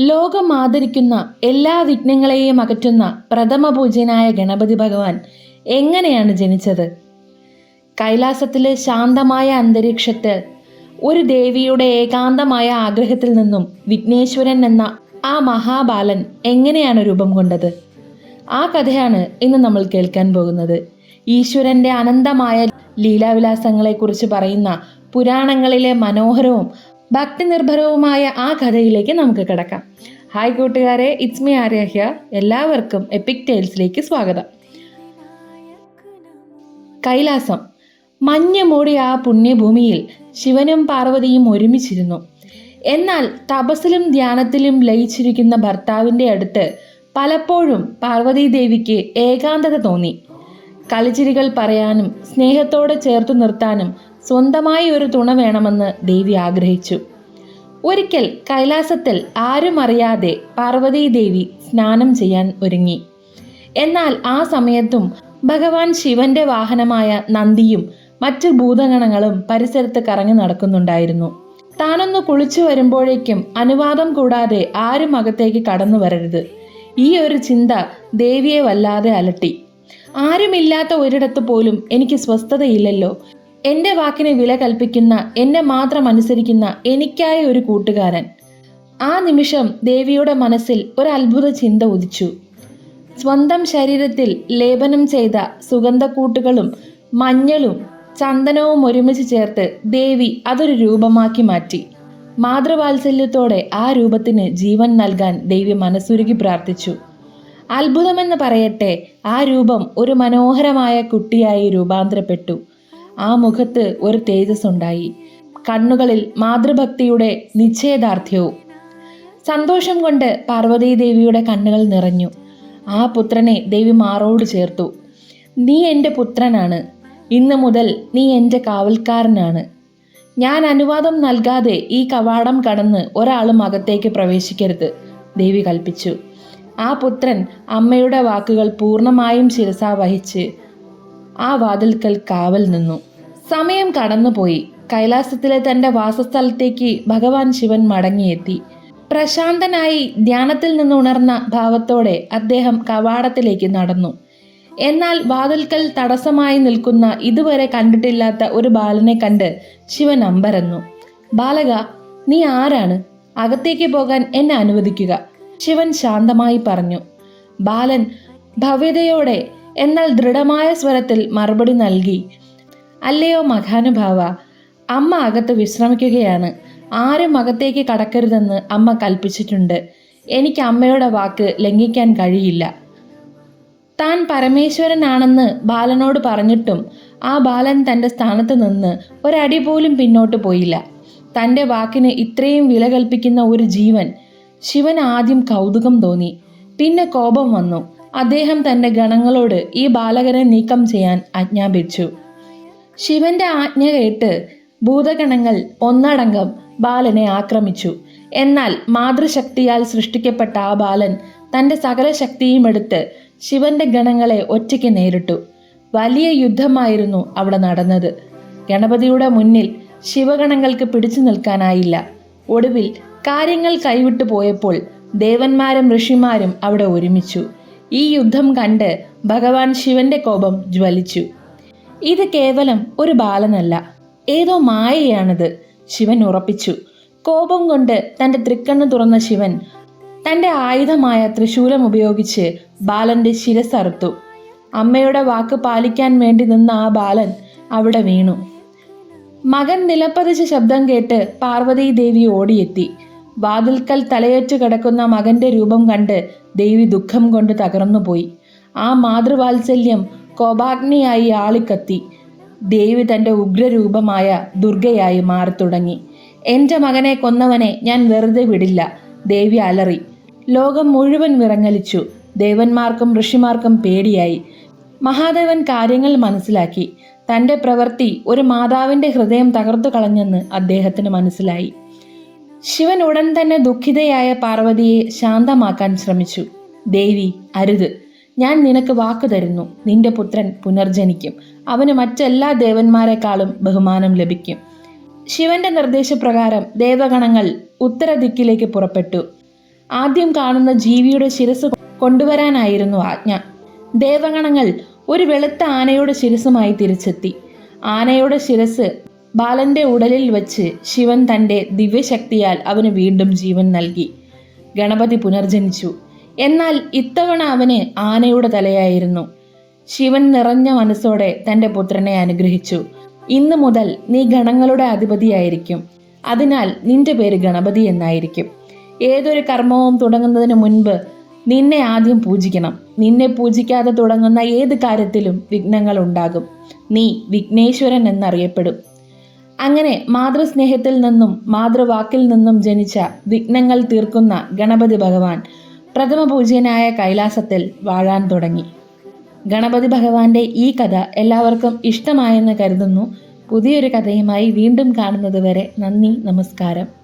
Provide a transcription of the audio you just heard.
ലോകം ആദരിക്കുന്ന എല്ലാ വിഘ്നങ്ങളെയും അകറ്റുന്ന പ്രഥമ പൂജ്യനായ ഗണപതി ഭഗവാൻ എങ്ങനെയാണ് ജനിച്ചത്? കൈലാസത്തിലെ ശാന്തമായ അന്തരീക്ഷത്തിൽ ഒരു ദേവിയുടെ ഏകാന്തമായ ആഗ്രഹത്തിൽ നിന്നും വിഘ്നേശ്വരൻ എന്ന ആ മഹാബാലൻ എങ്ങനെയാണ് രൂപം കൊണ്ടത്? ആ കഥയാണ് ഇന്ന് നമ്മൾ കേൾക്കാൻ പോകുന്നത്. ഈശ്വരന്റെ അനന്തമായ ലീലാവിലാസങ്ങളെക്കുറിച്ച് പറയുന്ന പുരാണങ്ങളിലെ മനോഹരവും ഭക്തിനിർഭരവുമായ ആ കഥയിലേക്ക് നമുക്ക് കിടക്കാം. ഹായ് കൂട്ടുകാരെ ഇറ്റ്സ് മീ ആര്യഹ്യ എല്ലാവർക്കും എപ്പിക് ടെയിൽസിലേക്ക് സ്വാഗതം. കൈലാസം മഞ്ഞ മൂടിയ ആ പുണ്യഭൂമിയിൽ ശിവനും പാർവതിയും ഒരുമിച്ചിരുന്നു. എന്നാൽ തപസ്സിലും ധ്യാനത്തിലും ലയിച്ചിരിക്കുന്ന ഭർത്താവിന്റെ അടുത്ത് പലപ്പോഴും പാർവതി ദേവിക്ക് ഏകാന്തത തോന്നി. കളിച്ചിരികൾ പറയാനും സ്നേഹത്തോടെ ചേർത്തു നിർത്താനും സ്വന്തമായി ഒരു തുണ വേണമെന്ന് ദേവി ആഗ്രഹിച്ചു. ഒരിക്കൽ കൈലാസത്തിൽ ആരും അറിയാതെ പാർവതി ദേവി സ്നാനം ചെയ്യാൻ ഒരുങ്ങി. എന്നാൽ ആ സമയത്തും ഭഗവാൻ ശിവന്റെ വാഹനമായ നന്ദിയും മറ്റ് ഭൂതഗണങ്ങളും പരിസരത്ത് കറങ്ങി നടക്കുന്നുണ്ടായിരുന്നു. താനൊന്ന് കുളിച്ചു വരുമ്പോഴേക്കും അനുവാദം കൂടാതെ ആരും അകത്തേക്ക് കടന്നു വരരുത്. ഈ ഒരു ചിന്ത ദേവിയെ വല്ലാതെ അലട്ടി. ആരുമില്ലാത്ത ഒരിടത്ത് പോലും എനിക്ക് സ്വസ്ഥതയില്ലല്ലോ. എന്റെ വാക്കിന് വില കൽപ്പിക്കുന്ന എന്നെ മാത്രം അനുസരിക്കുന്ന എനിക്കായ ഒരു കൂട്ടുകാരൻ. ആ നിമിഷം ദേവിയുടെ മനസ്സിൽ ഒരു അത്ഭുത ചിന്ത ഉദിച്ചു. സ്വന്തം ശരീരത്തിൽ ലേപനം ചെയ്ത സുഗന്ധക്കൂട്ടുകളും മഞ്ഞളും ചന്ദനവും ഒരുമിച്ച് ചേർത്ത് ദേവി അതൊരു രൂപമാക്കി മാറ്റി. മാതൃവാത്സല്യത്തോടെ ആ രൂപത്തിന് ജീവൻ നൽകാൻ ദേവി മനസ്സുരുകി പ്രാർത്ഥിച്ചു. അത്ഭുതമെന്ന് പറയട്ടെ ആ രൂപം ഒരു മനോഹരമായ കുട്ടിയായി രൂപാന്തരപ്പെട്ടു. ആ മുഖത്ത് ഒരു തേജസ് ഉണ്ടായി കണ്ണുകളിൽ മാതൃഭക്തിയുടെ നിശ്ചയദാർഢ്യവും. സന്തോഷം കൊണ്ട് പാർവതീദേവിയുടെ കണ്ണുകൾ നിറഞ്ഞു. ആ പുത്രനെ ദേവി മാറോട് ചേർത്തു. നീ എന്റെ പുത്രനാണ്. ഇന്ന് മുതൽ നീ എന്റെ കാവൽക്കാരനാണ്. ഞാൻ അനുവാദം നൽകാതെ ഈ കവാടം കടന്ന് ഒരാളും അകത്തേക്ക് പ്രവേശിക്കരുത് ദേവി കൽപ്പിച്ചു. ആ പുത്രൻ അമ്മയുടെ വാക്കുകൾ പൂർണമായും ശിരസാവഹിച്ച് ആ വാതിൽക്കൽ കാവൽ നിന്നു. സമയം കടന്നുപോയി. കൈലാസത്തിലെ തന്റെ വാസസ്ഥലത്തേക്ക് ഭഗവാൻ ശിവൻ മടങ്ങിയെത്തി. പ്രശാന്തനായി ധ്യാനത്തിൽ നിന്നുണർന്ന ഭാവത്തോടെ അദ്ദേഹം കവാടത്തിലേക്ക് നടന്നു. എന്നാൽ വാതിൽക്കൽ തടസ്സമായി നിൽക്കുന്ന ഇതുവരെ കണ്ടിട്ടില്ലാത്ത ഒരു ബാലനെ കണ്ട് ശിവൻ അമ്പരന്നു. ബാലക നീ ആരാണ്? അകത്തേക്ക് പോകാൻ എന്നെ അനുവദിക്കുക ശിവൻ ശാന്തമായി പറഞ്ഞു. ബാലൻ ഭവ്യതയോടെ എന്നാൽ ദൃഢമായ സ്വരത്തിൽ മറുപടി നൽകി. അല്ലയോ മഹാനുഭാവ? അമ്മ അകത്ത് വിശ്രമിക്കുകയാണ്. ആരും അകത്തേക്ക് കടക്കരുതെന്ന് അമ്മ കൽപ്പിച്ചിട്ടുണ്ട്. എനിക്ക് അമ്മയുടെ വാക്ക് ലംഘിക്കാൻ കഴിയില്ല. താൻ പരമേശ്വരനാണെന്ന് ബാലനോട് പറഞ്ഞിട്ടും ആ ബാലൻ തന്റെ സ്ഥാനത്ത് നിന്ന് ഒരടി പോലും പിന്നോട്ട് പോയില്ല. തന്റെ വാക്കിന് ഇത്രയും വില കൽപ്പിക്കുന്ന ഒരു ജീവൻ ശിവൻ ആദ്യം കൗതുകം തോന്നി. പിന്നെ കോപം വന്നു. അദ്ദേഹം തന്റെ ഗണങ്ങളോട് ഈ ബാലകനെ നീക്കം ചെയ്യാൻ ആജ്ഞാപിച്ചു. ശിവന്റെ ആജ്ഞ കേട്ട് ഭൂതഗണങ്ങൾ ഒന്നടങ്കം ബാലനെ ആക്രമിച്ചു. എന്നാൽ മാതൃശക്തിയാൽ സൃഷ്ടിക്കപ്പെട്ട ആ ബാലൻ തന്റെ സകല ശക്തിയും എടുത്ത് ശിവന്റെ ഗണങ്ങളെ ഒറ്റയ്ക്ക് നേരിട്ടു. വലിയ യുദ്ധമായിരുന്നു അവിടെ നടന്നത്. ഗണപതിയുടെ മുന്നിൽ ശിവഗണങ്ങൾക്ക് പിടിച്ചു നിൽക്കാനായില്ല. ഒടുവിൽ കാര്യങ്ങൾ കൈവിട്ടു പോയപ്പോൾ ദേവന്മാരും ഋഷിമാരും അവിടെ ഒരുമിച്ചു. ഈ യുദ്ധം കണ്ട് ഭഗവാൻ ശിവന്റെ കോപം ജ്വലിച്ചു. ഇത് കേവലം ഒരു ബാലനല്ല. ഏതോ മായയാണിത് ശിവൻ ഉറപ്പിച്ചു. കോപം കൊണ്ട് തന്റെ തൃക്കണ്ണ് തുറന്ന ശിവൻ തന്റെ ആയുധമായ തൃശൂലം ഉപയോഗിച്ച് ബാലന്റെ ശിരസറുത്തു അമ്മയുടെ വാക്ക് പാലിക്കാൻ വേണ്ടി നിന്ന ആ ബാലൻ അവിടെ വീണു. മകൻ നിലപ്പതിച്ച ശബ്ദം കേട്ട് പാർവതി ദേവി ഓടിയെത്തി. വാതിൽക്കൽ തലയേറ്റ് കിടക്കുന്ന മകന്റെ രൂപം കണ്ട് ദേവി ദുഃഖം കൊണ്ട് തകർന്നുപോയി. ആ മാതൃവാത്സല്യം കോപാഗ്നിയായി ആളിക്കത്തി. ദേവി തന്റെ ഉഗ്രരൂപമായ ദുർഗയായി മാറി തുടങ്ങി എന്റെ മകനെ കൊന്നവനെ ഞാൻ വെറുതെ വിടില്ല ദേവി അലറി. ലോകം മുഴുവൻ വിറങ്ങലിച്ചു. ദേവന്മാർക്കും ഋഷിമാർക്കും പേടിയായി. മഹാദേവൻ കാര്യങ്ങൾ മനസ്സിലാക്കി. തന്റെ പ്രവൃത്തി ഒരു മാതാവിന്റെ ഹൃദയം തകർത്തു കളഞ്ഞെന്ന് അദ്ദേഹത്തിന് മനസ്സിലായി. ശിവൻ ഉടൻ തന്നെ ദുഃഖിതയായ പാർവതിയെ ശാന്തമാക്കാൻ ശ്രമിച്ചു. ദേവി അരുത്. ഞാൻ നിനക്ക് വാക്കു തരുന്നു. നിന്റെ പുത്രൻ പുനർജനിക്കും. അവന് മറ്റെല്ലാ ദേവന്മാരെക്കാളും ബഹുമാനം ലഭിക്കും. ശിവന്റെ നിർദ്ദേശപ്രകാരം ദേവഗണങ്ങൾ ഉത്തരദിക്കിലേക്ക് പുറപ്പെട്ടു. ആദ്യം കാണുന്ന ജീവിയുടെ ശിരസ് കൊണ്ടുവരാനായിരുന്നു ആജ്ഞ. ദേവഗണങ്ങൾ ഒരു വെളുത്ത ആനയുടെ ശിരസുമായി തിരിച്ചെത്തി. ആനയുടെ ശിരസ് ബാലന്റെ ഉടലിൽ വച്ച് ശിവൻ തന്റെ ദിവ്യശക്തിയാൽ അവന് വീണ്ടും ജീവൻ നൽകി. ഗണപതി പുനർജനിച്ചു. എന്നാൽ ഇത്തവണ അവന് ആനയുടെ തലയായിരുന്നു. ശിവൻ നിറഞ്ഞ മനസ്സോടെ തന്റെ പുത്രനെ അനുഗ്രഹിച്ചു. ഇന്നു മുതൽ നീ ഗണങ്ങളുടെ അധിപതിയായിരിക്കും. അതിനാൽ നിന്റെ പേര് ഗണപതി എന്നായിരിക്കും. ഏതൊരു കർമ്മവും തുടങ്ങുന്നതിന് മുൻപ് നിന്നെ ആദ്യം പൂജിക്കണം. നിന്നെ പൂജിക്കാതെ തുടങ്ങുന്ന ഏത് കാര്യത്തിലും വിഘ്നങ്ങൾ ഉണ്ടാകും. നീ വിഘ്നേശ്വരൻ എന്നറിയപ്പെടും. അങ്ങനെ മാതൃസ്നേഹത്തിൽ നിന്നും മാതൃവാക്കിൽ നിന്നും ജനിച്ച വിഘ്നങ്ങൾ തീർക്കുന്ന ഗണപതി ഭഗവാൻ പ്രഥമ പൂജ്യനായ കൈലാസത്തിൽ വാഴാൻ തുടങ്ങി. ഗണപതി ഭഗവാന്റെ ഈ കഥ എല്ലാവർക്കും ഇഷ്ടമായെന്ന് കരുതുന്നു. പുതിയൊരു കഥയുമായി വീണ്ടും കാണുന്നത് വരെ നന്ദി നമസ്കാരം.